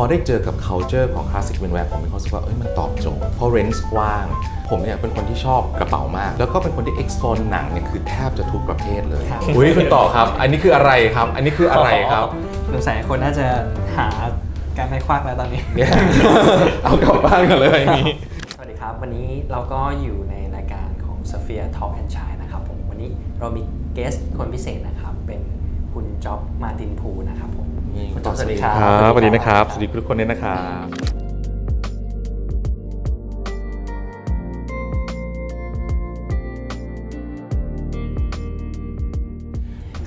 พอได้เจอกับ culture ของ classic menswear ผมมีความรู้สึกว่าเอ้ยมันตอบโจทย์เพราะ range กว้าง ผมเนี่ยเป็นคนที่ชอบกระเป๋ามาก แล้วก็เป็นคนที่ explore หนังเนี่ยคือแทบจะทุกประเภทเลยครับอุ้ยคุณต่อครับ อันนี้คืออะไรครับ อันนี้คืออะไรครับสงสัยคนน่าจะหาการไม่ควักแล้วตอนนี้เนี่ยเอากลับบ้านกันเลยอย่างนี้สวัสดีครับ วันนี้เราก็อยู่ในรายการของ s p h e r e Talk and Shine นะครับผมวันนี้เรามีเกสคนพิเศษนะครับเป็นคุณจ๊อบมาตินพูนะครับผม คุณจ๊อบสวัสดีครับครับสวัสดีนะครับ สวัสดีทุกคนด้วยนะครับ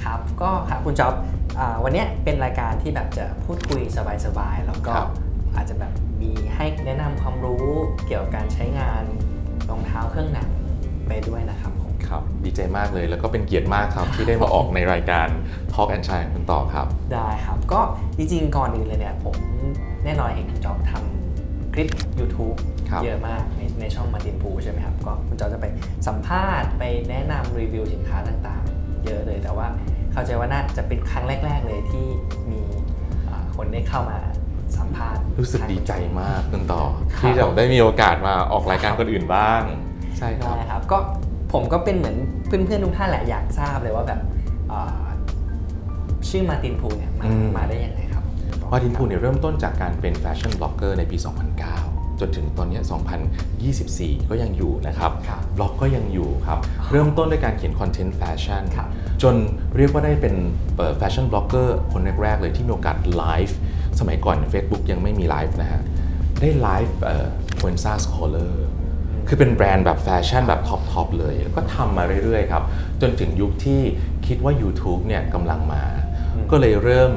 ครับก็ครับคุณจ๊อบอ่าวันเนี้ยเป็นรายการที่แบบจะพูดคุยสบายๆแล้วก็ครับอาจจะแบบมีให้แนะนำความรู้เกี่ยวกับการใช้งานรองเท้าเครื่องหนังไปด้วยนะครับผม ครับดีใจมากเลย แล้วก็เป็นเกียรติมากครับที่ได้มาออกในรายการ Talk and Shine ของคุณต่อครับ ได้ครับ ก็จริงๆ ก่อนอื่นเลยเนี่ยผมแน่นอนเห็นคุณจ๊อบทำคลิป YouTube ครับเยอะมากในในช่องมาตินพูใช่ไหมครับ ก็คุณจ๊อบจะไปสัมภาษณ์ไปแนะนำรีวิวสินค้าต่างๆ เยอะเลยแต่ว่าเข้าใจว่าน่าจะเป็นครั้งแรก ๆ เลยที่มีอ่าคนได้เข้ามาสัมภาษณ์รู้สึกดีใจมากคุณต่อครับที่จะได้มีโอกาสมาออกรายการคนอื่นบ้าง ใช่ครับได้ครับก็ ผมก็เป็นเหมือนเพื่อนๆทุกท่านแหละอยากทราบเลยว่าแบบอ่าชื่อมาตินพูเนี่ยมาอืมมาได้ยังไงครับวาทินพูเนี่ยเริ่มต้นจากการเป็นแฟชั่นบล็อกเกอร์ในปี 2009 จนถึงตอนเนี้ย2024 ก็ยังอยู่นะครับครับบล็อกก็ยังอยู่ครับเริ่มต้นด้วยการเขียนคอนเทนต์แฟชั่นครับจนเรียกว่าได้เป็นแฟชั่นบล็อกเกอร์คนแรกๆเลยที่มีโอกาสไลฟ์สมัยก่อน Facebook ยังไม่มีไลฟ์นะฮะได้ไลฟ์เอ่อ q u e n z a Scholar คือเป็นแบรนด์แบบแฟชั่นแบบท็อปๆเลย แล้วก็ทำมาเรื่อยๆครับ จนถึงยุคที่คิดว่า YouTube เนี่ยกำลังมาอืมก็เลยเริ่ม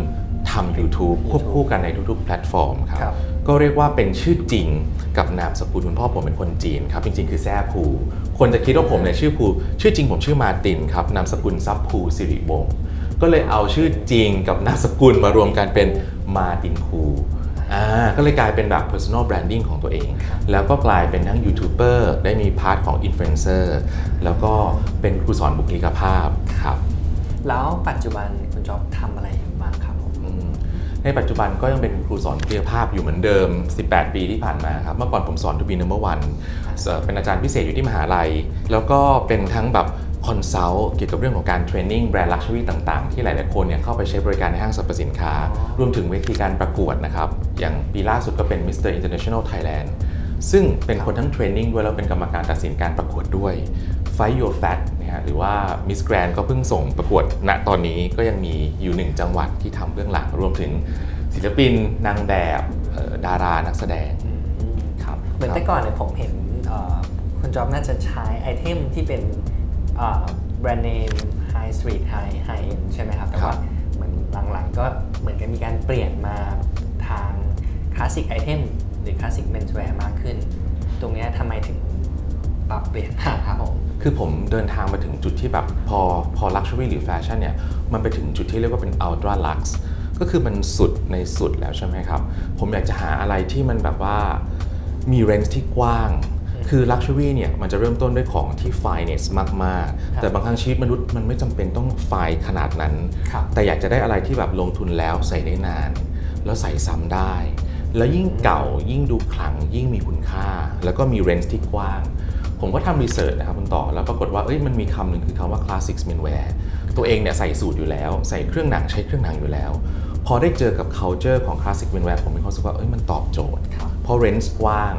ทำ YouTube ควบคู่กันในทุกๆ แพลตฟอร์มครับครับ ก็เรียกว่าเป็นชื่อจริงกับนามสกุลคุณพ่อผมเป็นคนจีนครับ จริงๆ คือแซ่ภูคนจะคิดว่าผมเนี่ยชื่อภูชื่อจริงผมชื่อมาตินครับนามสกุลซับภูสิริวงศ์ก็เลยเอาชื่อจริงกับนามสกุลมารวมกันเป็นมาตินภู อ่าก็เลยกลายเป็นแบบ personal branding ของตัวเอง แล้วก็กลายเป็นทั้งยูทูบเบอร์ได้มีพาร์ทของอินฟลูเอนเซอร์แล้วก็เป็นครูสอนบุคลิกภาพครับ แล้วปัจจุบันคุณจ๊อบทำอะไรอยู่บ้างครับผมอืมในปัจจุบันก็ยังเป็นครูสอนวิทยาภาพอยู่เหมือนเดิม 18 ปีที่ผ่านมาครับ เมื่อก่อนผมสอนทูบีนัมเบอร์วันเป็นอาจารย์พิเศษอยู่ที่มหาลัย แล้วก็เป็นทั้งแบบ คอนซัลท์เกี่ยวกับเรื่องของการเทรนนิ่งแบรนด์ลักชัวรี่ต่างๆ ที่หลายๆคนเนี่ยเข้าไปใช้บริการในห้างสรรพสินค้าอ๋อรวมถึงเวทีการประกวดนะครับ อย่างปีล่าสุดก็เป็น Mr. International Thailand ซึ่งเป็นคนทั้งเทรนนิ่งด้วยแล้วเป็นกรรมการตัดสินการประกวดด้วย Fight Your Fat นะฮะหรือว่า Miss Grand ก็เพิ่งส่งประกวดณตอนนี้ก็ยังมีอยู่หนึ่งจังหวัดที่ทำเบื้องหลังรวมถึงศิลปินนางแบบเอ่อดารานักแสดงครับเหมือนแต่ก่อนเนี่ยผมเห็นเอ่อคุณจ๊อบน่าจะใช้ไอเทมที่เป็น แบรนด์เนมไฮสตรีทไฮไฮเอ็นใช่ไหมครับ แต่ครัว่าบเหมือนหลังๆ ก็เหมือนกับมีการเปลี่ยนมาทางคลาสสิกไอเทมหรือคลาสสิกเมนส์แวร์มากขึ้น ตรงเนี้ยทำไมถึงปรับเปลี่ยนมาครับผมคือผมเดินทางมาถึงจุดที่แบบพอพอลักชัวรี่หรือแฟชั่นเนี่ย มันไปถึงจุดที่เรียกว่าเป็นอัลตร้าลักซ์ก็คือมันสุดในสุดแล้วใช่ไหมครับ ผมอยากจะหาอะไรที่มันแบบว่ามีเรนจ์ที่กว้าง คือลักชัวรี่เนี่ยมันจะเริ่มต้นด้วยของที่ไฟเนสมากครับๆแต่บางครั้งชีวิตมนุษย์มันไม่จำเป็นต้องไฟขนาดนั้นครับแต่อยากจะได้อะไรที่แบบลงทุนแล้วใส่ได้นาน แล้วใส่ซ้ำได้ แล้วยิ่งเก่ายิ่งดูขลังยิ่งมีคุณค่า แล้วก็มีเรนจ์ที่กว้าง ผมก็ทำรีเสิร์ชนะครับคุณต่อ แล้วปรากฏว่าเอ้ยมันมีคำหนึ่งคือคำว่า classic menswear ตัวเองเนี่ยใส่สูตรอยู่แล้ว ใส่เครื่องหนังใช้เครื่องหนังอยู่แล้วพอได้เจอกับ culture ของ classic menswear ผมมีความรู้สึกว่าเอ้ยมันตอบโจทย์ครับเพราะ range กว้าง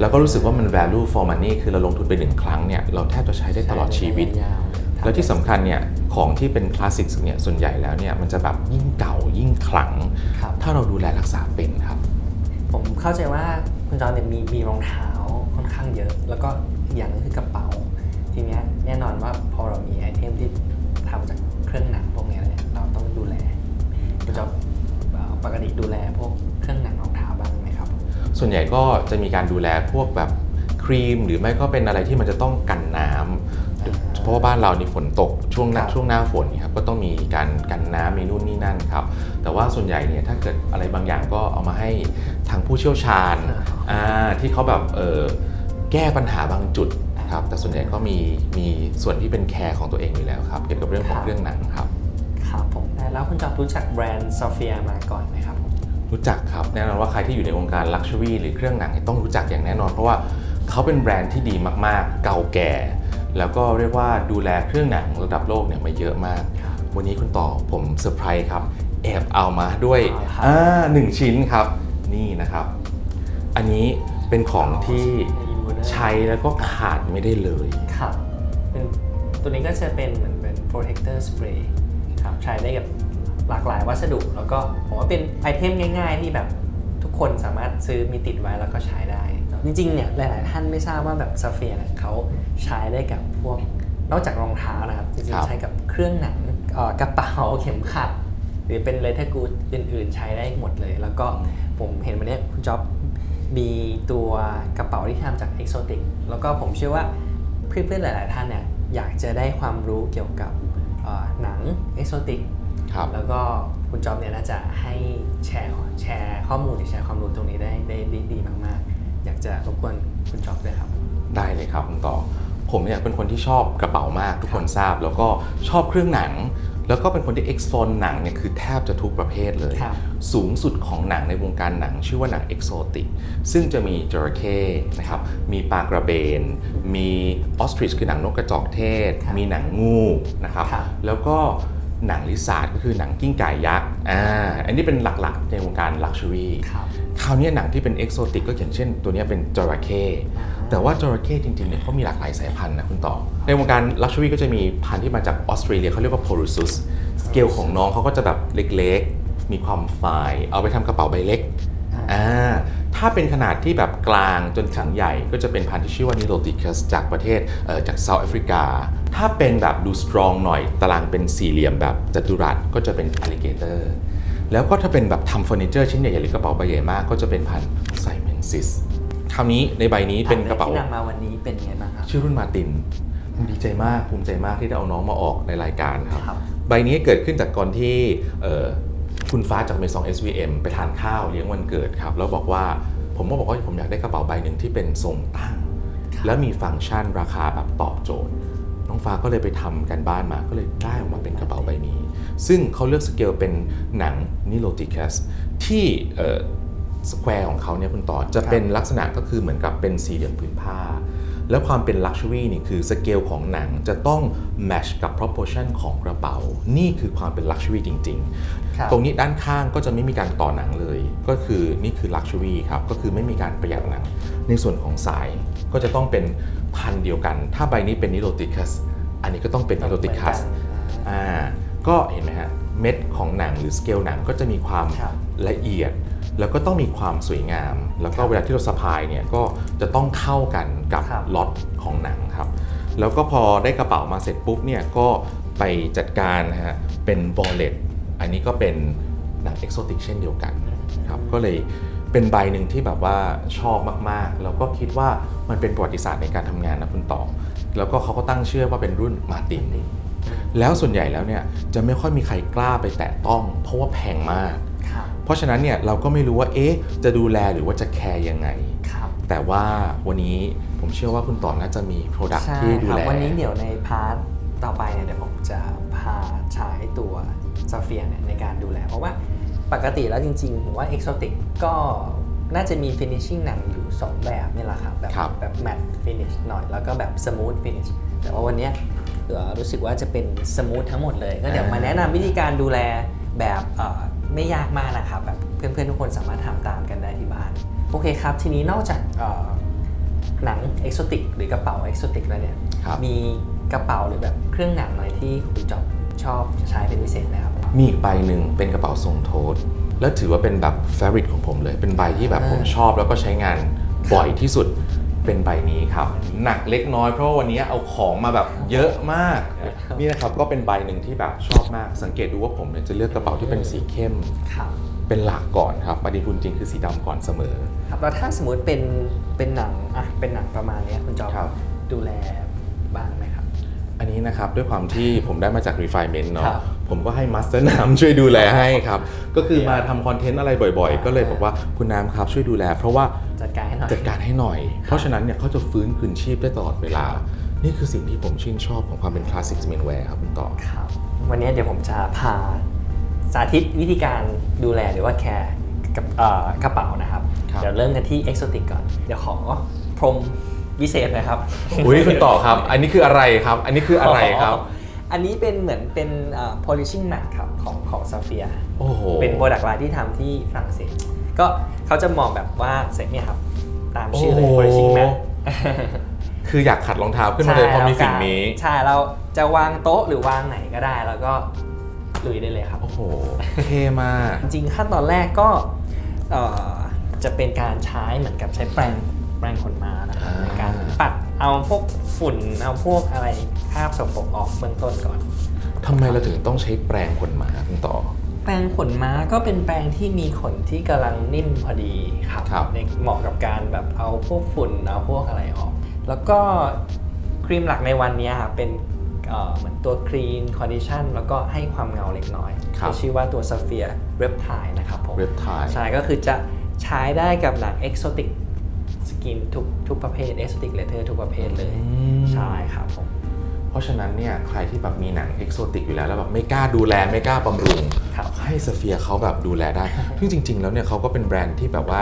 แล้วก็รู้สึกว่ามัน value for money คือเราลงทุนไปหนึ่งครั้งเนี่ยเราแทบจะใช้ได้ตลอดชีวิตยาวๆแล้วที่สำคัญเนี่ยของที่เป็นคลาสสิกเนี่ยส่วนใหญ่แล้วเนี่ยมันจะแบบยิ่งเก่ายิ่งขลัง ครับ ถ้าเราดูแลรักษาเป็นครับ ผมเข้าใจว่าคุณจอนเนี่ยมีมีรองเท้าค่อนข้างเยอะ แล้วก็อีกอย่างหนึงคือกระเป๋า ทีเนี้ยแน่นอนว่าพอเรามีไอเทมที่ทำจากเครื่องหนังพวกเนี้ยเนี่ยเราต้องดูแลคุณจอนเอ่อปกติดูแลพวก ส่วนใหญ่ก็จะมีการดูแลพวกแบบครีม หรือไม่ก็เป็นอะไรที่มันจะต้องกันน้ำเพราะว่าบ้านเรานี่ฝนตกช่วงหน้าครับช่วงหน้าฝนนี่ครับก็ต้องมีการกันน้ำมีนู่นนี่นั่นครับ แต่ว่าส่วนใหญ่เนี่ยถ้าเกิดอะไรบางอย่างก็เอามาให้ทางผู้เชี่ยวชาญอ่าที่เขาแบบเออแก้ปัญหาบางจุดครับแต่ส่วนใหญ่ก็มีมีส่วนที่เป็นแคร์ของตัวเองอยู่แล้วครับเกี่ยวกับเรื่องของเครื่องหนังครับครับผมแล้วคุณจอนรู้จักแบรนด์โซเฟียมาก่อนไหมครับผม รู้จักครับแน่นอนว่าใครที่อยู่ในวงการลักชัวรี่หรือเครื่องหนังเนี่ยต้องรู้จักอย่างแน่นอน เพราะว่าเขาเป็นแบรนด์ที่ดีมากๆ เก่าแก่ แล้วก็เรียกว่าดูแลเครื่องหนังระดับโลกเนี่ยมาเยอะมากครับวันนี้คุณต่อผมเซอร์ไพรส์ครับแอบเอามาด้วยเอาครับอ่าหนึ่งชิ้นครับ นี่นะครับ อันนี้เป็นของที่ใช้แล้วก็ขาดไม่ได้เลยครับเป็นตัวนี้ก็จะเป็นเหมือนเป็น protector spray ครับใช้ได้กับ หลากหลายวัสดุ แล้วก็ผมว่าเป็นไอเทมง่าย ๆ ที่แบบทุกคนสามารถซื้อมีติดไว้แล้วก็ใช้ได้ จริงๆเนี่ยหลาย ๆ ท่านไม่ทราบว่าแบบซาเฟียเนี่ยเขาใช้ได้กับพวกนอกจากรองเท้านะครับจริครังบๆใช้กับเครื่องหนังเอ่อกระเป๋าเข็มขัด หรือเป็นเลเทอร์กูดอื่น ๆ ใช้ได้หมดเลย แล้วก็ผมเห็นวันนี้คุณจ๊อบมีตัวกระเป๋าที่ทำจากเอกโซติกแล้วก็ผมเชื่อว่าเพื่อนๆหลาย ๆ ท่านเนี่ยอยากจะได้ความรู้เกี่ยวกับเอ่อหนังเอกโซติก ครับแล้วก็คุณจ๊อบเนี่ยน่าจะให้แชร์แชร์ข้อมูลหรือแชร์ความรู้ตรงนี้ได้ได้ได้ดีมากๆ อยากจะรบกวนคุณจ๊อบด้วยครับได้เลยครับคุณต่อ ผมเนี่ยเป็นคนที่ชอบกระเป๋ามากทุกคนทราบ แล้วก็ชอบเครื่องหนัง แล้วก็เป็นคนที่ explore หนังเนี่ยคือแทบจะทุกประเภทเลยครับสูงสุดของหนังในวงการหนังชื่อว่าหนังเอกโซติกซึ่งจะมีจระเข้นะครับมีปลากระเบน มีออสตริชคือหนังนกกระจอกเทศครับมีหนังงูนะครับครับแล้วก็ หนังลิซาร์ดก็คือหนังกิ้งก่ายักษ์อ่าอันนี้เป็นหลักๆในวงการลักชัวรี่ครับคราวนี้หนังที่เป็นเอกโซติกก็อย่างเช่น ตัวเนี้ยเป็นจระเข้อ่าแต่ว่าจระเข้จริงๆเนี่ยเขามีหลากหลายสายพันธุ์นะคุณต่อ ในวงการลักชัวรี่ก็จะมีพันธุ์ที่มาจากออสเตรเลียเขาเรียกว่าโพลูซุสสเกลของน้องเขาก็จะแบบเล็กๆ มีความไฟน์เอาไปทำกระเป๋าใบเล็กอ่าอ่า ถ้าเป็นขนาดที่แบบกลางจนถึงใหญ่ก็จะเป็นพันธุ์ที่ชื่อว่านิโรติคัสจากประเทศเอ่อจากเซาท์แอฟริกา ถ้าเป็นแบบดูสตรองหน่อย ตารางเป็นสี่เหลี่ยมแบบจัตุรัสก็จะเป็นอ l ลิเกเตอร์แล้วก็ถ้าเป็นแบบทำเฟอร์นิเจอร์ชิ้นใหญ่ๆหรือกระเป๋าใบใหญ่มากก็จะเป็นพันธุ์ไซเมนซิสคราวนี้ในใบนี้เป็นกระเป๋าที่นำมาวันนี้เป็นไงบ้างครับชื่อรุ่นมาตินผมดีใจมากภูมิใจมากที่ได้เอาน้องมาออกในรายการครับครับใบนี้เกิดขึ้นจากก่อนที่เอ่อ คุณฟ้าจากเมซอง SVM ไปทานข้าวเลี้ยงวันเกิดครับ แล้วบอกว่าผมก็บอกว่าผมอยากได้กระเป๋าใบหนึ่งที่เป็นทรงตั้ง แล้วมีฟังก์ชันราคาแบบตอบโจทย์ น้องฟ้าก็เลยไปทำกันบ้านมาก็เลยได้ออกมาเป็นกระเป๋าใบนี้ ซึ่งเขาเลือกสเกลเป็นหนังนิโรติคัสที่สแควร์ของเขาเนี่ยคุณต่อจะเป็นลักษณะก็คือเหมือนกับเป็นสี่เหลี่ยมผืนผ้า แล้วความเป็นลักชัวรี่นี่คือสเกลของหนังจะต้องแมชกับ proportion ของกระเป๋า นี่คือความเป็นลักชัวรี่จริง ๆ ตรงนี้ด้านข้างก็จะไม่มีการต่อหนังเลย ก็คือนี่คือลักชัวรี่ครับ ก็คือไม่มีการประหยัดหนัง ในส่วนของสายก็จะต้องเป็นพันธุ์เดียวกัน ถ้าใบนี้เป็นนิโรติคัส อันนี้ก็ต้องเป็นนิโรติคัส อ่า ก็เห็นไหมฮะ เม็ดของหนังหรือสเกลหนังก็จะมีความครับละเอียด แล้วก็ต้องมีความสวยงาม แล้วก็เวลาที่เราสะพายเนี่ยก็จะต้องเข้ากันกับครับล็อตของหนังครับ แล้วก็พอได้กระเป๋ามาเสร็จปุ๊บเนี่ยก็ไปจัดการนะฮะเป็นว อลเล็ตอันนี้ก็เป็นหนังเอกโซติกเช่นเดียวกันครับก็เลยเป็นใบหนึ่งที่แบบว่าชอบมากๆ แล้วก็คิดว่ามันเป็นประวัติศาสตร์ในการทำงานนะคุณต่อ แล้วก็เขาก็ตั้งชื่อว่าเป็นรุ่นมาตินแล้วส่วนใหญ่แล้วเนี่ยจะไม่ค่อยมีใครกล้าไปแตะต้อง เพราะว่าแพงมากครับเพราะฉะนั้นเนี่ยเราก็ไม่รู้ว่าเอ๊ะจะดูแลหรือว่าจะแคร์ยังไงครับแต่ว่าวันนี้ผมเชื่อว่าคุณต่อน่าจะมี Product ใช่ที่ดูครับแลวันนี้เดี๋ยวในพาร์ท ต่อไปเนี่ยเดี๋ยวผมจะพาใช้ตัวซาเฟียเนี่ยในการดูแล เพราะว่าปกติแล้วจริงๆ ผมว่าเอกโซติกก็น่าจะมีฟินิชชิ่งหนังอยู่ 2 แบบนี่แหละครับ แบบครับ แบบแมตต์ฟินิชหน่อย แล้วก็แบบสมูทฟินิชแต่ว่าวันเนี้ยเอ่อรู้สึกว่าจะเป็นสมูททั้งหมดเลย ก็เดี๋ยวมาแนะนำวิธีการดูแลแบบเอ่อไม่ยากมากนะครับ แบบเพื่อนๆ ทุกคนสามารถทำตามกันได้ที่บ้าน โอเคครับ ทีนี้นอกจากเอ่อหนังเอกโซติกหรือกระเป๋าเอกโซติกแล้วเนี่ย ครับ มี กระเป๋าหรือแบบเครื่องหนังอะไรที่คุณจอบชอบใช้เป็นพิเศษไหมครับ มีอีกใบหนึ่งเป็นกระเป๋าทรงโทสแล้วถือว่าเป็นแบบ favorite ของผมเลย เป็นใบที่แบบอ่าผมชอบแล้วก็ใช้งานบ่อยที่สุดเป็นใบนี้ครับ หนักเล็กน้อยเพราะว่าวันนี้เอาของมาแบบเยอะมาก นี่นะครับก็เป็นใบหนึ่งที่แบบชอบมาก สังเกตดูว่าผมเนี่ยจะเลือกกระเป๋าที่เป็นสีเข้มครับเป็นหลักก่อนครับปฏิพุนจริงคือสีดำก่อนเสมอ ครับแล้วถ้าสมมติเป็นเป็นหนังอะเป็นหนังประมาณเนี้ยคุณจอบครับดูแลบ้างไหมครับอั นนี้นะครับด้วยความที่ผมได้มาจาก refinement ครัเนาะบผมก็ให้มาสเตอร์น้ำช่วยดูแลให้ครับ ก็คือมาทำคอนเทนต์อะไรบ่อยๆ ก็เลยบอกว่าคุณน้ำครับช่วยดูแล เพราะว่าจัดการให้หน่อย จัดการให้หน่อย เพราะฉะนั้นเนี่ยเขาจะฟื้นคืนชีพได้ตลอดเวลา นี่คือสิ่งที่ผมชื่นชอบของความเป็นคลาสสิกเมนแวร์ครับคุณต่อ ครับวันนี้เดี๋ยวผมจะพาสาธิตวิธีการดูแลหรือว่าแคร์กับเอ่อกระเป๋านะครับ ครับ เดี๋ยวเริ่มกันที่เอ็กโซติกก่อน เดี๋ยวขอพรม วิเศษนะครับอุ้ยคุณต่อครับ อันนี้คืออะไรครับ อันนี้คืออะไรครับ อันนี้เป็นเหมือนเป็นเอ่อ polishing mat ครับของของซาเฟียโอ้โหเป็นโปรดักต์ไลน์ที่ทำที่ฝรั่งเศส ก็เขาจะมองแบบว่าเซ็ตเนี่ยครับ ตามชื่อเลยโอ้โห polishing mat คืออยากขัดรองเท้าขึ้นมาเลยเพราะมีสิ่งนี้ ใช่เราจะวางโต๊ะหรือวางไหนก็ได้ แล้วก็ลุยได้เลยครับ โอ้โหเท่มาก จริงๆขั้นตอนแรกก็เอ่อจะเป็นการใช้เหมือนกับใช้แปรง แปรงขนมานะครับอ่าในการปัดเอาพวกฝุ่นเอาพวกอะไรคราบสกปรกออกเบื้องต้นก่อน ทำไมเราถึงต้องใช้แปรงขนหมาคุณต่อ แปรงขนม้าก็เป็นแปรงที่มีขนที่กำลังนิ่มพอดีครับครับ ในเหมาะกับการแบบเอาพวกฝุ่นเอาพวกอะไรออก แล้วก็ครีมหลักในวันนี้ครับเป็นเอ่อเหมือนตัวครีนคอนดิชันแล้วก็ให้ความเงาเล็กน้อยครับจะชื่อว่าตัว Sapphire Reptile นะครับผม เว็บไทย ใช่ก็คือจะใช้ได้กับหนัง Exotic Skin ทุกทุกประเภท Exotic Leather ทุกประเภทเลย ใช่ครับผม เพราะฉะนั้นเนี่ยใครที่แบบมีหนังเอกโซติกอยู่แล้วแล้วแบบไม่กล้าดูแลไม่กล้าบำรุงครับให้สเฟียเขาแบบดูแลได้ซึ่งจริง ๆ แล้วเนี่ยเขาก็เป็นแบรนด์ที่แบบว่า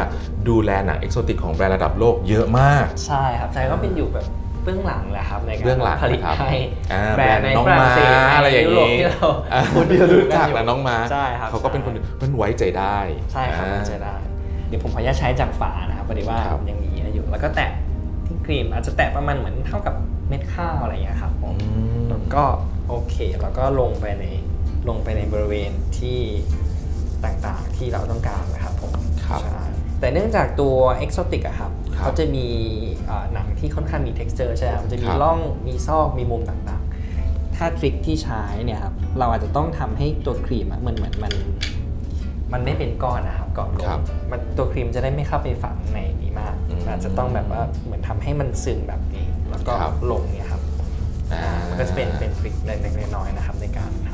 ดูแลหนังเอกโซติกของแบรนด์ระดับโลกเยอะมาก ใช่ครับใช่ก็เป็นอยู่แบบเบื้องหลังแหละครับในการเบื้องหลังผลิตนะครับให้อ่าแบรนด์ในน้องฝรั่งม้าเศสอะไรอย่างนี้นี้ที่เราอ่าคุ้นที่เรารู้จักอยู่นะน้องม้าใช่ครับเขาก็เป็นคนเป็นไว้ใจได้ ใช่ครับอ่าใช่ได้ เดี๋ยวผมขออนุญาตใช้จากฝานะครับพอดีว่าครับยังมี อยู่ แล้วก็แตะที่ครีมอาจจะแตะประมาณเหมือนเท่ากับเม็ดข้าวอะไรอย่างเงี้ยครับผมอืมแล้วก็โอเคแล้วก็ลงไปในลงไปในบริเวณที่ต่างๆที่เราต้องการนะครับผมครับใช่แต่เนื่องจากตัว Exotic อะครับครับเขาจะมีเอ่อหนังที่ค่อนข้างมี texture ใช่ไหมครับมันจะมีครับร่องมีซอกมีมุมต่างๆ ถ้าทริคที่ใช้เนี่ยครับเราอาจจะต้องทำให้ตัวครีมอะมันเหมือนมันมันไม่เป็นก้อนนะครับก่อนลครังบมันตัวครีมจะได้ไม่เข้าไปฝังในนี้มาก อืมอาจจะต้องแบบว่าเหมือนทำให้มันซึมแบบนี้ แล้วก็ครับลงเนี่ยครับอ่ามันก็จะเป็นเป็นทริคเล็กๆน้อยๆนะครับในการท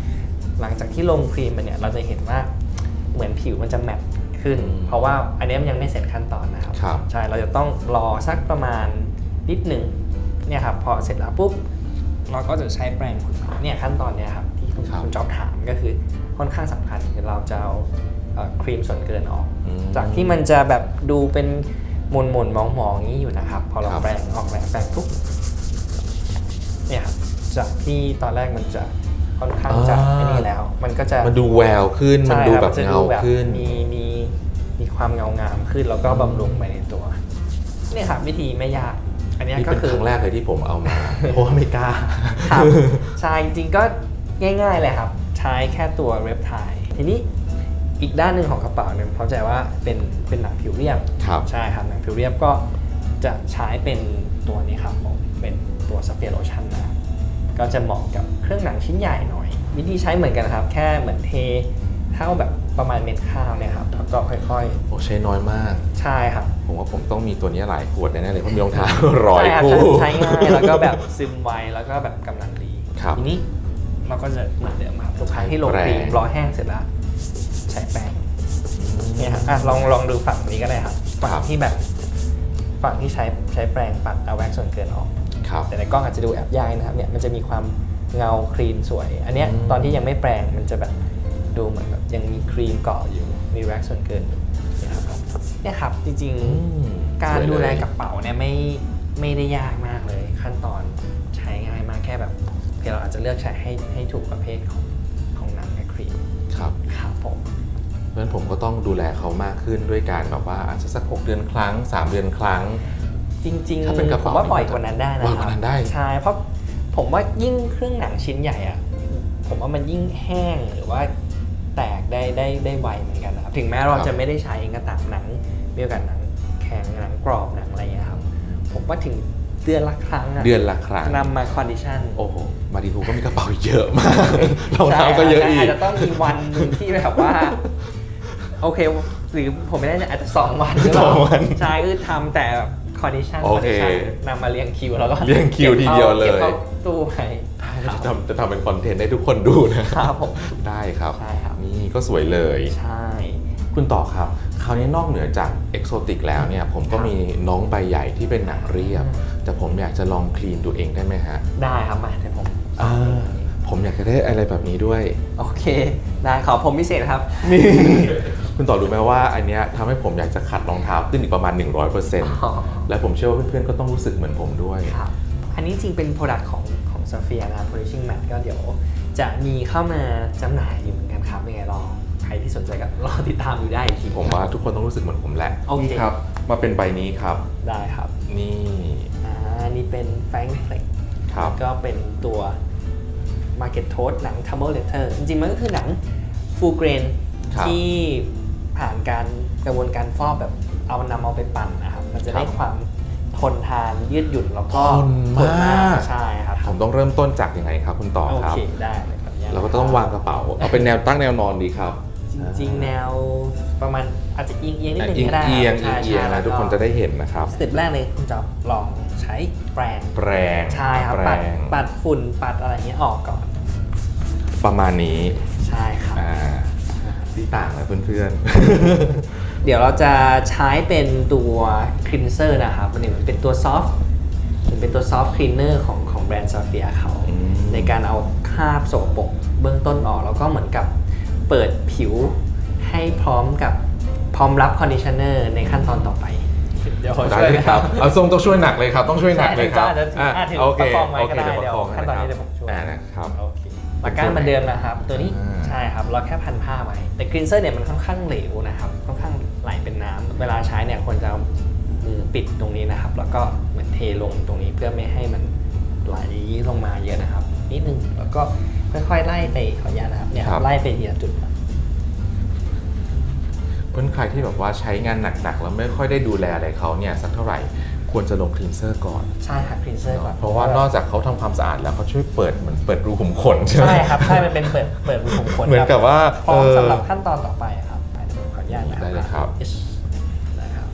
ำหลังจากที่ลงครีมไปเนี่ยเราจะเห็นว่าเหมือนผิวมันจะแมตต์ขึ้นอืมเพราะว่าอันนี้มันยังไม่เสร็จขั้นตอนนะครับครับใช่เราจะต้องรอสักประมาณนิดหนึ่งเนี่ยครับพอเสร็จแล้วปุ๊บเราก็จะใช้แปรงขนหมาเนี่ยขั้นตอนเนี้ยครับที่คุณครับคุณจ๊อบถามก็คือค่อนข้างสำคัญคือเราจะเอาเอ่อครีมส่วนเกินออกอืมจากที่มันจะแบบดูเป็น มนมนๆมองมองๆอย่างนี้อยู่นะครับ พอเราครับแปรงออกแปรงแปรงปุ๊บเนี่ยครับจากที่ตอนแรกมันจะค่อนข้างจะไอ้นี่แล้ว มันก็จะมันดูแววขึ้นมันใช่ดูครับแบบจะเงาขึ้นมีมีมีความเงางามขึ้นแล้วก็บำรุงไปในตัวเนี่ยครับวิธีไม่ยาก อันเนี้ยนี่ก็เป็นคือครั้งแรกเลยที่ผมเอามาเพราะว่าไม่กล้าครับใช่จริงๆก็ง่ายๆเลยครับ ใช้แค่ตัวเรปไททีนี้ อีกด้านหนึ่งของกระเป๋าเนี่ยเข้าใจว่าเป็นเป็นหนังผิวเรียบครับ ใช่ครับหนังผิวเรียบก็จะใช้เป็นตัวนี้ครับผมเป็นตัวสเปียโลชั่นนะครับก็จะเหมาะกับเครื่องหนังชิ้นใหญ่หน่อย วิธีใช้เหมือนกันครับ แค่เหมือนเทเท่าแบบประมาณเม็ดข้าวเนี่ยครับแล้วก็ค่อยโอ้ใช้น้อยมาก ๆ ใช่ครับ ผมว่าผมต้องมีตัวนี้หลายขวดแน่ๆเลยเพราะมีรองเท้า ร้อยใช่ครับคู่ ใช้ง่ายแล้วก็แบบซึมไวแล้วก็แบบกำลังดีครับทีนี้เราก็จะเหมือนเดิมครับทุกครั้งที่ลงแปรงครีมรอแห้งเสร็จแล้ว ใช้แป้งเนี่ยครับอะลองลองดูฝั่งนี้ก็ได้ครับฝั่งที่แบบฝั่งที่ใช้ใช้แปรงปัดเอาแว็กซ์ส่วนเกินออก ครับ แต่ในกล้องอาจจะดูแอบยากนะครับเนี่ยมันจะมีความเงาครีมสวย อันเนี้ยอืม ตอนที่ยังไม่แปรงมันจะแบบดูเหมือนแบบยังมีครีมเกาะอยู่มีแว็กซ์ส่วนเกินอยู่เนี่ยครับเนี่ยครับจริงอืมๆ การสวยเยดูแลกระเป๋าเนี่ยไม่ไม่ได้ยากมากเลย ขั้นตอนใช้ง่ายมากแค่แบบเพียงเราอาจจะเลือกใช้ให้ให้ถูกประเภทของของหนังและครีมครับ ครับผมเพ ราะฉะนั้นผมก็ต้องดูแลเขามากขึ้นด้วยการแบบว่าอาจจะสักหกเดือนครั้งสามเดือนครั้ง จริงถ้าเป็นกระๆผเป๋ามว่าบ่อยกว่านั้นได้นะบ่อยคกรัว่านั้นได้ ใช่เพราะผมว่ายิ่งเครื่องหนังชิ้นใหญ่อะผมว่ามันยิ่งแห้งหรือว่าแตกได้ได้ได้ไวเหมือนกันนะครับถึงแม้เราจะไม่ได้ใช้เองก็ตามหนังมีโอกาสหนังแข็งหนังกรอบหนังอะไรอย่างเงี้ยครับ ผมว่าถึงเดือนละครั้งอะเดือนละครั้งนำมาคอนดิชันโอ้โหมาดีทูก็มีกระเป๋าเยอะมากรองเท้าก็เยอะอีอากจจะต้องมีวันหนึ่งที่แบบว่า โอเคหรือผมไม่ได้อาจจะสองวันหรือเปสล่าองวันใช่คือทำแต่แบบคอนดิชันโอเคนำมาเรียงคิวแล้วก็เรียงคิวทีเดียวเลยก็บข้าตู้ไปจะทำจะทำเป็นคอนเทนต์ให้ทุกคนดูนะครับผมได้ครับใช่ครับนี่ก็สวยเลยใช่คุณต่อครับคราวนี้นอกเหนือจากเอกโซติกแล้วเนี่ยผมก็ครับมีน้องใบใหญ่ที่เป็นหนังเรียบอืมแต่ผมอยากจะลองคลีนตัวเองได้ไหมฮะ ได้ครับมาเดี๋ยวผมอ่าผมอยากจะได้อะไรแบบนี้ด้วย โอเค ได้ขอผมพิเศษครับนี่ คุณต่อรู้ไหมว่าอันเนี้ยทำให้ผมอยากจะขัดรองเท้าขึ้นอีกประมาณ 100%อ๋อและผมเชื่อว่าเพื่อนๆก็ต้องรู้สึกเหมือนผมด้วย ครับ อันนี้จริงเป็นโปรดักต์ของของ s ซ p h i a นะครับ polishing mat ก็เดี๋ยวจะมีเข้ามาจำหน่ายอยู่เหมือนกันครับยังไงลองใครที่สนใจก็รอติดตามดูได้อีกทีผมว่าทุกคนต้องรู้สึกเหมือนผมแหละโอเค นี่ครับ มาเป็นใบนี้ครับ ได้ครับนี่อ่าอันนี่เป็น Frank Fleck ครับ ก็เป็นตัว Market Toast หนัง Tumble Letter จริงๆ มันก็คือหนัง full grain ครับที่ ผ่านการกระบวนการฟอกแบบเอานำเอาไปปั่นนะครับ มันจะได้ครับความทนทานยืดหยุ่นแล้วก็ทนมาก ใช่ครับผมต้องเริ่มต้นจากยังไงครับ คุณต่อโอครับ เคได้เลยครับเราก็ต้องวางกระเป๋าเอาเป็นแนวตั้งแนวนอนดีครับจริงๆ แนวประมาณอาจจะเอียงเอียงๆนิดอะนึงเอียงก็ได้เอียงใช่เอียงใช่นะแล้วทุกคนจะได้เห็นนะครับสเต็ปแรกเลยคุณจะลองใช้แปรงแปรงใช่ครับแปรปัดงปัดฝุ่นปัดอะไรเงี้ยออกก่อนประมาณนี้ใช่ครับ อ่า ที่ต่างเลยเพื่อนเดี๋ยวเราจะใช้เป็นตัวคลีนเซอร์นะครับมันมันเป็นตัวซอฟต์มันเป็นตัวซอฟต์คลีนเนอร์ของของแบรนด์ซาเฟียเขาอืมในการเอาคราบโสกปรกเบื้องต้นออก แล้วก็เหมือนกับเปิดผิวให้พร้อมกับพร้อมรับคอนดิชเนอร์ในขั้นตอนต่อไปเดี๋ยวผมๆได้ช่วยเลยครับ เอาทรงต้องช่วยหนักเลยครับ ต้องช่วยหนักเลยครับอาจจะอะอาจจะโอเคประคองไว้โอก็เคได้เดี๋ยวประคองเดี๋ยวขั้นตอนนี้เดี๋ยวผมช่วยอ่านะครับ โอ เคหลักการเหมือนเดิมนะครับ ตัวนี้อ่าใช่ครับเราแค่พันผ้าไว้แต่คลีนเซอร์เนี่ยมันค่อนข้างเหลวนะครับค่อนข้างไหลเป็นน้ำเวลาใช้เนี่ยควรจะเอามือปิดตรงนี้นะครับ แล้วก็เหมือนเทลงตรงนี้เพื่อไม่ให้มันไหลลงมาเยอะนะครับ นิดนึงแล้วก็ค่อยๆไล่ไปขออนุญาตนะครับเนี่ยครับไล่ไปทีละจุดครับเพื่อนใครที่แบบว่าใช้งานหนักๆแล้วไม่ค่อยได้ดูแลอะไรเขาเนี่ยสักเท่าไหร่ ควรจะลงคลีนเซอร์ก่อน ใช่ครับคลีนเซอร์ก่อนเพราะว่านอกจากเขาทำความสะอาดแล้วเขาช่วยเปิดเหมือนเปิดรูขุมขนใช่ไหมใช่ครับใช่มันเป็นเปิดเปิดรูขุมขนเหมือนกับว่าพร้อมเออสำหรับขั้นตอนต่อไปครับอะเดี๋ยวผมขออนุญาตนะได้เลยครับ Yes นะครับ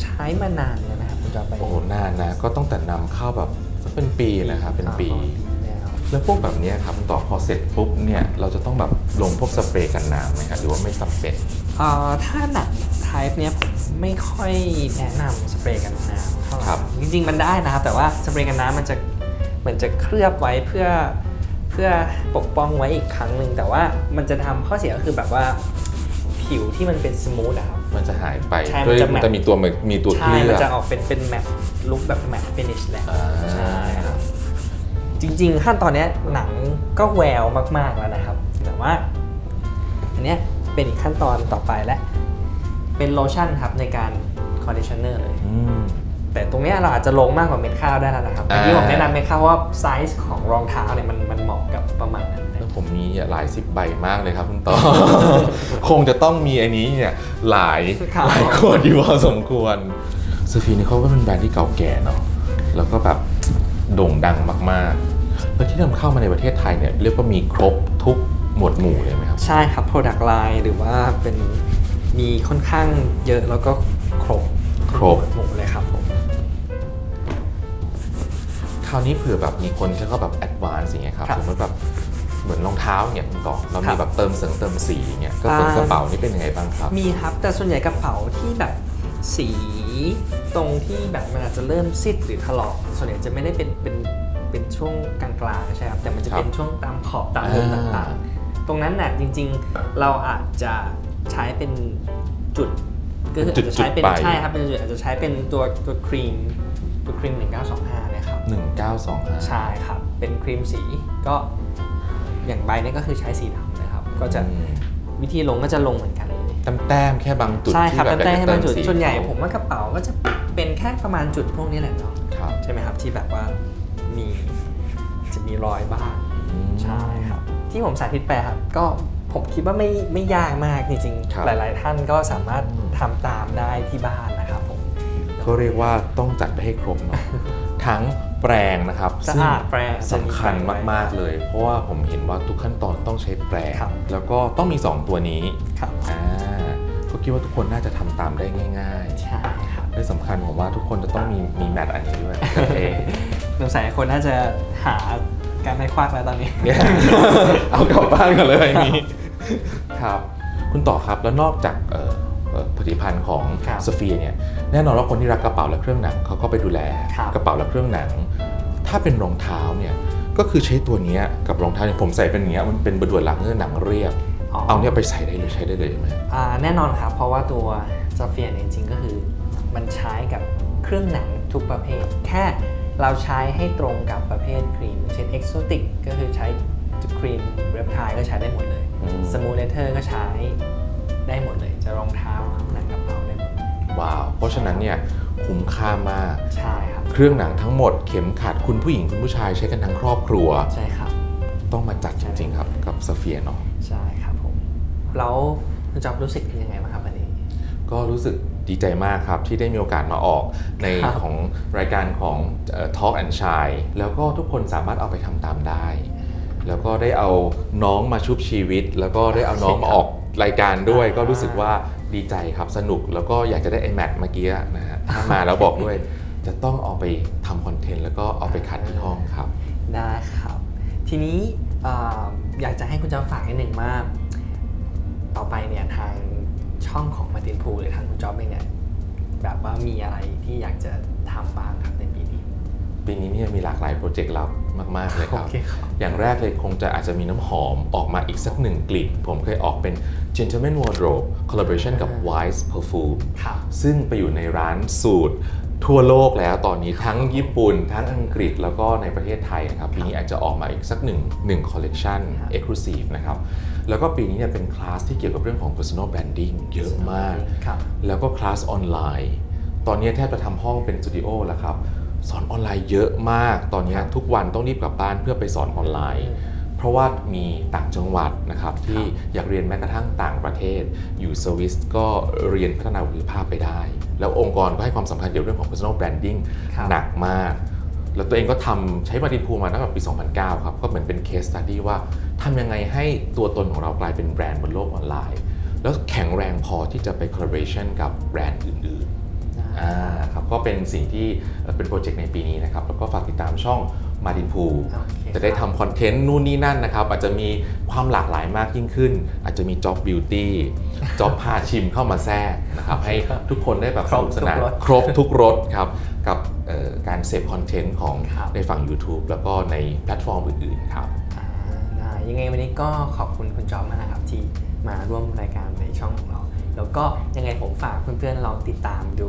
ใช้มานานเลยนะครับคุณจอไปโอ้โหนานนะก็ต้องแต่นำเข้าแบบสักเป็นปีนะครับเป็นปีแล้วแล้วพวกแบบเนี้ยครับต่อพอเสร็จปุ๊บเนี่ยเราจะต้องแบบลงพวกสเปรย์กันน้ำไหมครับหรือว่าไม่จำเป็น เอ่อถ้าหนักไทป์เนี้ยผมไม่ค่อยแนะนำสเปรย์กันน้ำเท่าไหร่ครับ จริง ๆ มันได้นะครับ แต่ว่าสเปรย์กันน้ำมันจะเหมือนจะเคลือบไว้เพื่อเพื่อปกป้องไว้อีกครั้งหนึ่งแต่ว่ามันจะทำข้อเสียก็คือแบบว่าผิวที่มันเป็นสมูทอะครับ มันจะหายไปใช่ด้วยมันจะมันจะมีตัวมีตัวเคใช่ลืมันอบจะออกเป็นเป็นแมทลุคแบบแมทฟินิชแหละ อ่าใช่ครับ จริงๆขั้นตอนเนี้ยหนังก็แววมากๆแล้วนะครับ แต่ว่า อันเนี้ย เป็นอีกขั้นตอนต่อไปและเป็นโลชั่นครับในการคอนดิชเนอร์เลย อืม แต่ตรงเนี้ยเราอาจจะลงมากกว่าเม็ดข้าวได้แล้วนะครับอ่า ที่ผมแนะนำเม็ดข้าวเพราะว่าไซส์ของรองเท้าเนี่ยมันมันเหมาะกับประมาณนั้นนะแล้วผมมีหลายสิบใบมากเลยครับคุณต่อ คงจะต้องมีอันนี้เนี่ยหลายครับ หลายขวดอยู่พอสมควรซูฟีนี่เขาก็เป็นแบรนด์ที่เก่าแก่เนาะแล้วก็แบบโด่งดังมากๆ แล้วที่นำเข้ามาในประเทศไทยเนี่ยเรียกว่ามีครบทุก หมวดหมู่เลยไหมครับ ใช่ครับ Product Line หรือว่าเป็นมีค่อนข้างเยอะแล้วก็ครบครบ หมดเลยครับผม คราวนี้เผื่อแบบมีคนที่เขาแบบแอดวานซ์อย่างเงี้ยครับครับสมมติแบบเหมือนรองเท้าเนี่ยคุณต่อเราครัมีบแบบเติมเสริมเติมสีเนี่ยก็เป็นอ่า กระเป๋านี่เป็นยังไงบ้างครับ มีครับ แต่ส่วนใหญ่กระเป๋าที่แบบสีตรงที่แบบมันอาจจะเริ่มซีดหรือถลอกส่วนใหญ่จะไม่ได้เป็นเป็นเป็นช่วงกลางๆใช่ครับแต่มันจะเป็นครับช่วงตามขอบตามมุมอ่า ต่างๆ ตรงนั้นน่ะจริง ๆ เราอาจจะใช้เป็นจุดก็คืออาจจะใช้เป็นจุดๆไป ใช่ครับเป็นจุดอาจจะใช้เป็นตัวตัวครีมตัวครีม 1925นะครับ 1925 ใช่ครับ เป็นครีมสีก็อย่างใบเนี้ก็คือใช้สีดำนะครับ ก็จะอืมวิธีลงก็จะลงเหมือนกันเลยแต้มๆแค่บางจุดใช่ครับที่แบบแต้มๆให้บางจุดอยกจะเติมส่วนใหญ่เขาผมว่ากระเป๋าก็จะเป็นแค่ประมาณจุดพวกนี้แหละเนาะครับใช่ไหมครับที่แบบว่ามีจะมีรอยบ้างอืมใช่ครับ ที่ผมสาธิตไปครับก็ผมคิดว่าไม่ไม่ยากมากจริงครับๆหลาย ๆ ท่านก็สามารถอืมทำตามได้ที่บ้านนะครับผมก็เรียกว่าต้องจัดไปให้ครบเนาะทั้งแปรงนะครับสะซึ่งอาดแปรงสำคัญมาก ๆ เลย เพราะว่าผมเห็นว่าทุกขั้นตอนต้องใช้แปรงครับแล้วก็ต้องมี 2 ตัวนี้ครับอ่าก็คิดว่าทุกคนน่าจะทำตามได้ง่ายใช่ครับๆและสำคัญผมว่าทุกคนจะต้องมีมีแมทอันนี้ด้วยกระเทสงสัยคนน่าจะหา การไม่ควักแล้วตอนนี้เนี่ยเอากลับบ้านกันเลยอย่างนี้ครับ คุณต่อครับแล้วนอกจากเอ่อเอ่อผลิตภัณฑ์ของครับโซเฟียเนี่ยแน่นอนว่าคนที่รักกระเป๋าและเครื่องหนังเขาก็ไปดูแลครับกระเป๋าและเครื่องหนัง ถ้าเป็นรองเท้าเนี่ยก็คือใช้ตัวเนี้ยกับรองเท้าเนี่ยผมใส่เป็นอย่างเงี้ยมันเป็นบดวนหลังเนื้อหนังเรียบอ๋อเอาเนี่ยไปใส่ได้เลยใช้ได้เลยไหมอ่าแน่นอนครับ เพราะว่าตัวซาเฟียเนี่ยจริงๆก็คือมันใช้กับเครื่องหนังทุกประเภท แค่ เราใช้ให้ตรงกับประเภทครีม เช่นเอ็กโซติกก็คือใช้ครีมเรปไทก็ใช้ได้หมดเลยอืม สมูเลเตอร์ก็ใช้ได้หมดเลย จะรองเท้าหนังกระเป๋าได้หมดเลยว้าว เพราะฉะนั้นเนี่ยคุ้มค่ามาก ใช่ครับ เครื่องหนังทั้งหมดเข็มขัดคุณผู้หญิงคุณผู้ชายใช้กันทั้งครอบครัว ใช่ครับ ต้องมาจัดจริง ๆ ครับ กับสเฟียเนาะใช่ครับผม แล้วคุณจอบรู้สึกเป็นยังไงบ้างครับวันนี้ ก็รู้สึก ดีใจมากครับ ที่ได้มีโอกาสมาออกในครับของรายการของเอ่อ Talk and Shine แล้วก็ทุกคนสามารถเอาไปทำตามได้ แล้วก็ได้เอาน้องมาชุบชีวิต แล้วก็ได้เอาน้องมาออกรายการด้วย ก็รู้สึกว่าดีใจครับสนุกแล้วก็อยากจะได้ไอแมทเมื่อกี้นะฮะถ้ามาแล้วบอกด้วยจะต้องเอาไปทำคอนเทนต์แล้วก็เอาไปคัดที่ห้องครับ ได้ครับ ทีนี้เอ่ออยากจะให้คุณจอบฝากนิดหนึ่งว่าต่อไปเนี่ยทาง ช่องของมาตินพูหรือทางคุณจอบเองเนี่ยแบบว่ามีอะไรที่อยากจะทำบ้างครับในปีนี้ ปีนี้เนี่ยมีหลากหลายโปรเจกต์ลับมาก ๆ เลยครับโอเคครับ อย่างแรกเลยคงจะอาจจะมีน้ำหอมออกมาอีกสักหนึ่งกลิ่น ผมเคยออกเป็น Gentleman Wardrobe Collaboration กับ Wise Perfume ครับซึ่งไปอยู่ในร้านสูตรทั่วโลกแล้วตอนนี้ทั้งญี่ปุ่น ทั้งอังกฤษแล้วก็ในประเทศไทยนะครับ ปีนี้อาจจะออกมาอีกสักหนึ่งหนึ่งคอลเลกชันครับ Exclusive นะครับ แล้วก็ปีนี้เนี่ยเป็นคลาสที่เกี่ยวกับเรื่องของ personal branding เยอะมาก ครับ แล้วก็คลาสออนไลน์ ตอนนี้แทบจะทำห้องเป็นสตูดิโอแล้วครับ สอนออนไลน์เยอะมาก ตอนนี้ครับทุกวันต้องรีบกลับบ้านเพื่อไปสอนออนไลน์ เพราะว่ามีต่างจังหวัดนะครับที่อยากเรียนแม้กระทั่งต่างประเทศ อยู่สวิสก็เรียนพัฒนาบุคลิกภาพไปได้ แล้วองค์กรก็ให้ความสำคัญเกี่ยวกับเรื่องของ personal branding ครับ หนักมาก แล้วตัวเองก็ทำใช้มาตินพูมาตั้งแต่ปี 2009 ครับ ก็เหมือนเป็น case study ว่า ทำยังไงให้ตัวตนของเรากลายเป็นแบรนด์บนโลกออนไลน์ แล้วแข็งแรงพอที่จะไป collaboration กับแบรนด์อื่นๆอ่าครับก็เป็นสิ่งที่เอ่อเป็นโปรเจกต์ในปีนี้นะครับ แล้วก็ฝากติดตามช่องมาดินพูโอเคจะได้ทำคอนเทนต์นู่นนี่นั่นนะครับ อาจจะมีความหลากหลายมากยิ่งขึ้น อาจจะมีจ็อบบิวตี้จ็อบพาชิมเข้ามาแทรกนะครับ ให้ทุกคนได้แบบครสบนุกสนานทุกรสครบทุกรสครับ กับเอ่อการเสพคอนเทนต์ของครับในฝั่ง YouTube แล้วก็ในแพลตฟอร์มอื่นๆครับอ่าได้ ยังไงวันนี้ก็ขอบคุณคุณจอมมากนะครับที่มาร่วมรายการในช่องของเรา แล้วก็ยังไงผมฝากเพื่อนๆลองติดตามดู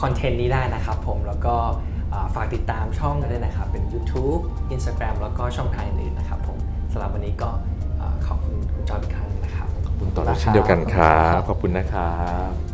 คอนเทนต์นี้ได้นะครับผมแล้วก็อ่าฝากติดตามช่องกันด้วยนะครับ เป็น YouTube Instagram แล้วก็ช่องทางอื่นๆนะครับผมสำหรับวันนี้ก็อ่าขอบคุณคุณจอมอีกครั้งหนึ่งนะครับขอบคุณต่อด้วยเช่นเดียวกันครับขอบคุณนะครับ